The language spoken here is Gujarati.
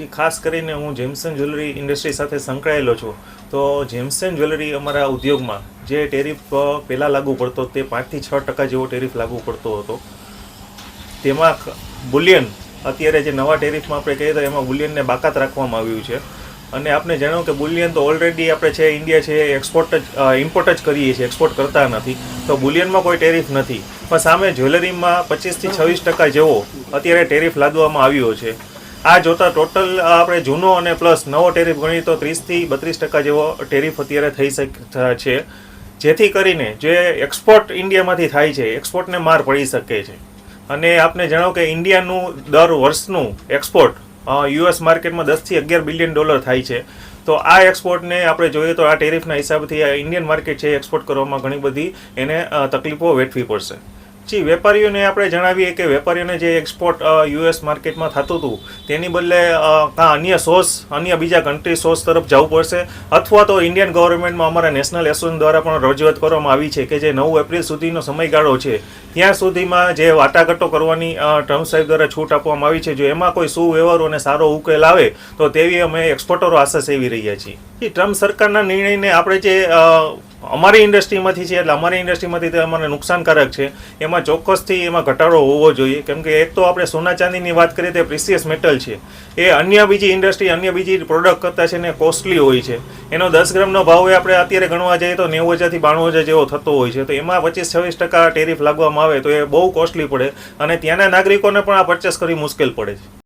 જી, ખાસ કરીને હું જેમ્સન જ્વેલરી ઇન્ડસ્ટ્રી સાથે સંકળાયેલો છું, તો જેમ્સન જ્વેલરી અમારા ઉદ્યોગમાં જે ટેરિફ પહેલાં લાગુ પડતો તે પાંચથી છ ટકા જેવો ટેરિફ લાગુ પડતો હતો. તેમાં બુલિયન, અત્યારે જે નવા ટેરિફમાં આપણે કહીએ તો એમાં બુલિયનને બાકાત રાખવામાં આવ્યું છે. અને આપણે જણાવું કે બુલિયન તો ઓલરેડી આપણે છે, ઇન્ડિયા છે એક્સપોર્ટ જ ઇમ્પોર્ટ જ કરીએ છીએ એક્સપોર્ટ કરતા નથી. તો બુલિયનમાં કોઈ ટેરિફ નથી. પણ સામે જ્વેલરીમાં પચીસથી છવ્વીસ ટકા જેવો અત્યારે ટેરિફ લાદવામાં આવ્યો છે. આ જોતા ટોટલ આપણે જૂનો અને પ્લસ નવો ટેરિફ ગણીએ તો ત્રીસથી બત્રીસ ટકા જેવો ટેરિફ અત્યારે થઈ શકે છે. જેથી કરીને જે એક્સપોર્ટ ઇન્ડિયામાંથી થાય છે, એક્સપોર્ટને માર પડી શકે છે. અને આપને જણાવો કે ઇન્ડિયાનું દર વર્ષનું એક્સપોર્ટ યુએસ માર્કેટમાં દસથી અગિયાર બિલિયન ડોલર થાય છે. તો આ એક્સપોર્ટને આપણે જોઈએ તો આ ટેરિફના હિસાબથી આ ઇન્ડિયન માર્કેટ છે એક્સપોર્ટ કરવામાં ઘણી બધી એને તકલીફો વેઠવી પડશે. જી, વેપારીઓને આપણે જણાવીએ કે વેપારીઓને જે એક્સપોર્ટ યુએસ માર્કેટમાં થતું હતું, તેની બદલે કાં અન્ય સોર્સ અન્ય બીજા કન્ટ્રી સોર્સ તરફ જવું પડશે, અથવા તો ઇન્ડિયન ગવર્મેન્ટમાં અમારા નેશનલ એસોસિએશન દ્વારા પણ રજૂઆત કરવામાં આવી છે કે જે નવ એપ્રિલ સુધીનો સમયગાળો છે, ત્યાં સુધીમાં જે વાટાઘાટો કરવાની ટ્રમ્પ સાહેબ દ્વારા છૂટ આપવામાં આવી છે, જો એમાં કોઈ સુવ્યવહારો અને સારો ઉકેલ આવે, તો તેવી અમે એક્સપોર્ટરો આશા સેવી રહ્યા છીએ. એ ટ્રમ્પ સરકારના નિર્ણયને આપણે જે અમારી ઇન્ડસ્ટ્રીમાંથી છે, એટલે અમારી ઇન્ડસ્ટ્રીમાંથી તે અમારે નુકસાનકારક છે. એમાં ચોક્કસથી એમાં ઘટાડો હોવો જોઈએ. કેમ કે એક તો આપણે સોના ચાંદીની વાત કરીએ તે પ્રિસિયસ મેટલ છે. એ અન્ય બીજી ઇન્ડસ્ટ્રી, અન્ય બીજી પ્રોડક્ટ કરતાં છે ને કોસ્ટલી હોય છે. એનો દસ ગ્રામનો ભાવ એ આપણે અત્યારે ગણવા જઈએ તો નેવું હજારથી બાણું હજાર જેવો થતો હોય છે. તો એમાં પચીસ છવ્વીસ ટકા ટેરિફ લાગવામાં આવે તો એ બહુ કોસ્ટલી પડે. અને ત્યાંના નાગરિકોને પણ આ પરચેસ કરવી મુશ્કેલ પડે છે.